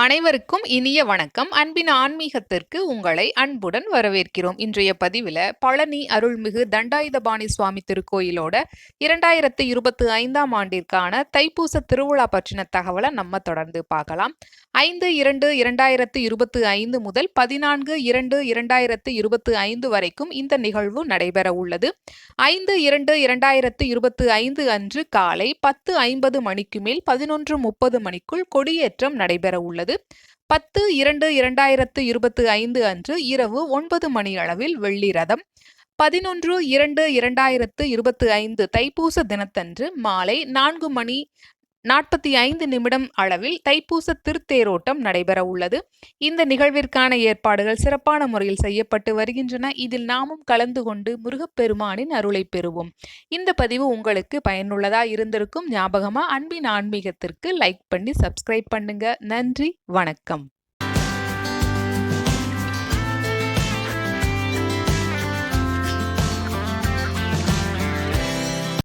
அனைவருக்கும் இனிய வணக்கம். அன்பின் ஆன்மீகத்திற்கு உங்களை அன்புடன் வரவேற்கிறோம். இன்றைய பதிவில் பழனி அருள்மிகு தண்டாயுதபாணி சுவாமி திருக்கோயிலோட இரண்டாயிரத்து இருபத்தி ஐந்தாம் ஆண்டிற்கான தைப்பூச திருவிழா பற்றின தகவலை நம்ம தொடர்ந்து பார்க்கலாம். ஐந்து இரண்டு இரண்டாயிரத்து இருபத்தி ஐந்து முதல் பதினான்கு இரண்டு இரண்டாயிரத்து இருபத்தி ஐந்து வரைக்கும் இந்த நிகழ்வு நடைபெற உள்ளது. ஐந்து இரண்டு இரண்டாயிரத்து இருபத்தி ஐந்து அன்று காலை பத்து ஐம்பது மணிக்கு மேல் பதினொன்று முப்பது மணிக்குள் கொடியேற்றம் நடைபெற உள்ளது. உள்ளது பத்து இரண்டு இரண்டாயிரத்து இருபத்தி ஐந்து அன்று இரவு ஒன்பது மணி அளவில் வெள்ளி ரதம் பதினொன்று இரண்டு இரண்டாயிரத்து இருபத்தி ஐந்து தைப்பூச தினத்தன்று மாலை நான்கு மணி நாற்பத்தி ஐந்து நிமிடம் அளவில் தைப்பூச திருத்தேரோட்டம் நடைபெற உள்ளது. இந்த நிகழ்விற்கான ஏற்பாடுகள் சிறப்பான முறையில் செய்யப்பட்டு வருகின்றன. இதில் நாமும் கலந்து கொண்டு முருகப்பெருமானின் அருளை பெறுவோம். இந்த பதிவு உங்களுக்கு பயனுள்ளதா இருந்திருக்கும் ஞாபகமா? அன்பின் ஆன்மீகத்திற்கு லைக் பண்ணி சப்ஸ்கிரைப் பண்ணுங்க. நன்றி வணக்கம்.